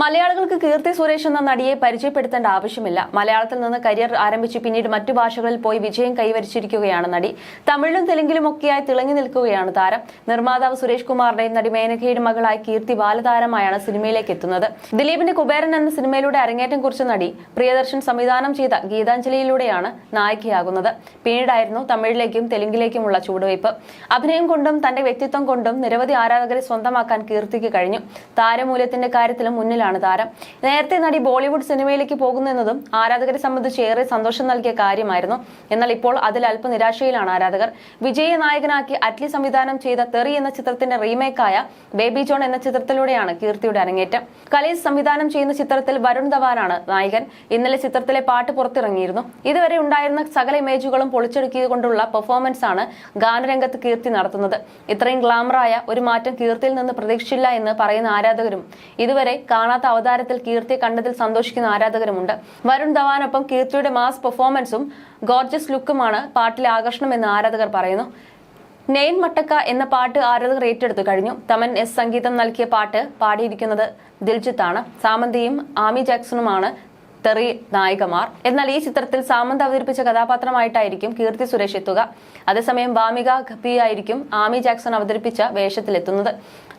മലയാളികൾക്ക് കീർത്തി സുരേഷ് എന്ന നടിയെ പരിചയപ്പെടുത്തേണ്ട ആവശ്യമില്ല. മലയാളത്തിൽ നിന്ന് കരിയർ ആരംഭിച്ച് പിന്നീട് മറ്റു ഭാഷകളിൽ പോയി വിജയം കൈവരിച്ചിരിക്കുകയാണ് നടി. തമിഴിലും തെലുങ്കിലും ഒക്കെയായി തിളങ്ങി നിൽക്കുകയാണ് താരം. നിർമ്മാതാവ് സുരേഷ് കുമാറിന്റെയും നടി മേനകയുടെ മകളായ കീർത്തി ബാലതാരമായാണ് സിനിമയിലേക്ക് എത്തുന്നത്. ദിലീപിന്റെ കുബേരൻ എന്ന സിനിമയിലൂടെ അരങ്ങേറ്റം കുറിച്ച നടി പ്രിയദർശൻ സംവിധാനം ചെയ്ത ഗീതാഞ്ജലിയിലൂടെയാണ് നായികയാകുന്നത്. പിന്നീടായിരുന്നു തമിഴിലേക്കും തെലുങ്കിലേക്കുമുള്ള ചുവടുവയ്പ്. അഭിനയം കൊണ്ടും തന്റെ വ്യക്തിത്വം കൊണ്ടും നിരവധി ആരാധകരെ സ്വന്തമാക്കാൻ കീർത്തിക്ക് കഴിഞ്ഞു. താരമൂല്യത്തിന്റെ കാര്യത്തിലും മുന്നിലാണ് താരം. നേരത്തെ നടി ബോളിവുഡ് സിനിമയിലേക്ക് പോകുന്നതെന്നതും ആരാധകരെ സംബന്ധിച്ച് ഏറെ സന്തോഷം നൽകിയ കാര്യമായിരുന്നു. എന്നാൽ ഇപ്പോൾ അതിൽ അല്പ നിരാശയിലാണ് ആരാധകർ. വിജയെ നായകനാക്കി അറ്റ്ലി സംവിധാനം ചെയ്ത തെറി എന്ന ചിത്രത്തിന്റെ റീമേക്കായ ബേബി ജോൺ എന്ന ചിത്രത്തിലൂടെയാണ് കീർത്തിയുടെ അരങ്ങേറ്റം. കലേസ് സംവിധാനം ചെയ്യുന്ന ചിത്രത്തിൽ വരുൺ ധവാനാണ് നായകൻ. ഇന്നലെ ചിത്രത്തിലെ പാട്ട് പുറത്തിറങ്ങിയിരുന്നു. ഇതുവരെ ഉണ്ടായിരുന്ന സകല ഇമേജുകളും പൊളിച്ചെടുക്കിയതുകൊണ്ടുള്ള പെർഫോമൻസ് ആണ് ഗാനരംഗത്ത് കീർത്തി നടത്തുന്നത്. ഇത്രയും ഗ്ലാമറായ ഒരു മാറ്റം കീർത്തിയിൽ നിന്ന് പ്രതീക്ഷിച്ചില്ല എന്ന് പറയുന്ന ആരാധകരും ഇതുവരെ കാണാത്ത അവതാരത്തിൽ കീർത്തിയെ കണ്ടതിൽ സന്തോഷിക്കുന്ന ആരാധകരുമുണ്ട്. വരുൺ ധവാനൊപ്പം കീർത്തിയുടെ മാസ് പെർഫോമൻസും ഗോർജസ് ലുക്കുമാണ് പാട്ടിലെ ആകർഷണം എന്ന് ആരാധകർ പറയുന്നു. നെയ്ൻ മട്ടക്ക എന്ന പാട്ട് ആരാധകർ ഏറ്റെടുത്തു കഴിഞ്ഞു. തമൻ എസ് സംഗീതം നൽകിയ പാട്ട് പാടിയിരിക്കുന്നത് ദിൽജിത്താണ്. സാമന്തിയും ആമി ജാക്സണുമാണ് തെറി നായികമാർ. എന്നാൽ ഈ ചിത്രത്തിൽ സാമന്ത് അവതരിപ്പിച്ച കഥാപാത്രമായിട്ടായിരിക്കും കീർത്തി സുരേഷ് എത്തുക. അതേസമയം വാമിക ഖപ്പിയായിരിക്കും ആമി ജാക്സൺ അവതരിപ്പിച്ച വേഷത്തിലെത്തുന്നത്.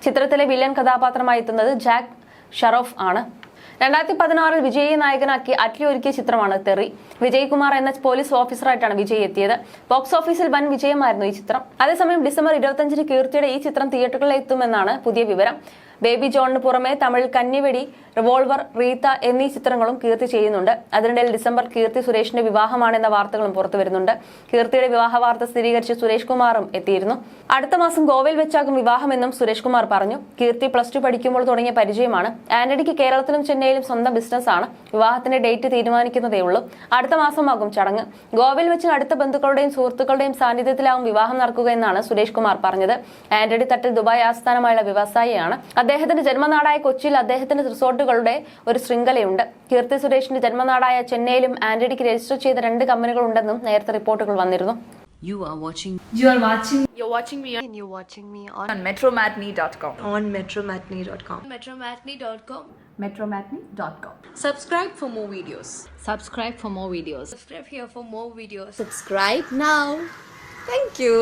ചിത്രത്തിലെ വില്ലൻ കഥാപാത്രമായി എത്തുന്നത് ജാക്ക് ഷറോഫ് ആണ്. രണ്ടായിരത്തി പതിനാറിൽ വിജയെ നായകനാക്കി അറ്റ്ലി ഒരുക്കിയ ചിത്രമാണ് തെറി. വിജയ്കുമാർ എന്ന പോലീസ് ഓഫീസറായിട്ടാണ് വിജയ് എത്തിയത്. ബോക്സ് ഓഫീസിൽ വൻ വിജയമായിരുന്നു ഈ ചിത്രം. അതേസമയം ഡിസംബർ ഇരുപത്തിയഞ്ചിന് കീർത്തിയുടെ ഈ ചിത്രം തിയേറ്ററുകളിൽ എത്തുമെന്നാണ് പുതിയ വിവരം. ബേബി ജോണിന് പുറമെ തമിഴ് കന്നിവെടി റിവോൾവർ റീത്ത എന്നീ ചിത്രങ്ങളും കീർത്തി ചെയ്യുന്നുണ്ട്. അതിനിടയിൽ ഡിസംബർ കീർത്തി സുരേഷിന്റെ വിവാഹമാണെന്ന വാർത്തകളും പുറത്തു വരുന്നുണ്ട്. കീർത്തിയുടെ വിവാഹ വാർത്ത സ്ഥിരീകരിച്ച് സുരേഷ് കുമാറും എത്തിയിരുന്നു. അടുത്ത മാസം ഗോവയിൽ വെച്ചാകും വിവാഹമെന്നും സുരേഷ് കുമാർ പറഞ്ഞു. കീർത്തി പ്ലസ് ടു പഠിക്കുമ്പോൾ തുടങ്ങിയ പരിചയമാണ്. ആന്റണിക്ക് കേരളത്തിലും ചെന്നൈയിലും സ്വന്തം ബിസിനസ്സാണ് വിവാഹത്തിന്റെ ഡേറ്റ് തീരുമാനിക്കുന്നതേ ഉള്ളൂ. അടുത്ത മാസമാകും ചടങ്ങ്. ഗോവയിൽ വെച്ച് അടുത്ത ബന്ധുക്കളുടെയും സുഹൃത്തുക്കളുടെയും സാന്നിധ്യത്തിലാവും വിവാഹം നടക്കുക എന്നാണ് സുരേഷ് കുമാർ പറഞ്ഞത്. ആന്റണി തട്ടിൽ ദുബായ് ആസ്ഥാനമായുള്ള വ്യവസായിയാണ്. അദ്ദേഹത്തിന്റെ ജന്മനാടായ കൊച്ചിയിൽ അദ്ദേഹത്തിന്റെ റിസോർട്ടുകളുടെ ഒരു ശൃംഖലയുണ്ട് കീർത്തി സുരേഷിന്റെ ജന്മനാടായ ചെന്നൈയിലും ആന്റണിക്ക് രജിസ്റ്റർ ചെയ്ത രണ്ട് കമ്പനികളുണ്ടെന്നും നേരത്തെ റിപ്പോർട്ടുകൾ വന്നിരുന്നു You are watching You are watching You're watching me and you're watching me on, on metromatney.com. on metromatney.com. metromatney.com. metromatney.com. Subscribe for more videos. subscribe for more videos. Subscribe here for more videos. Subscribe now. Thank you.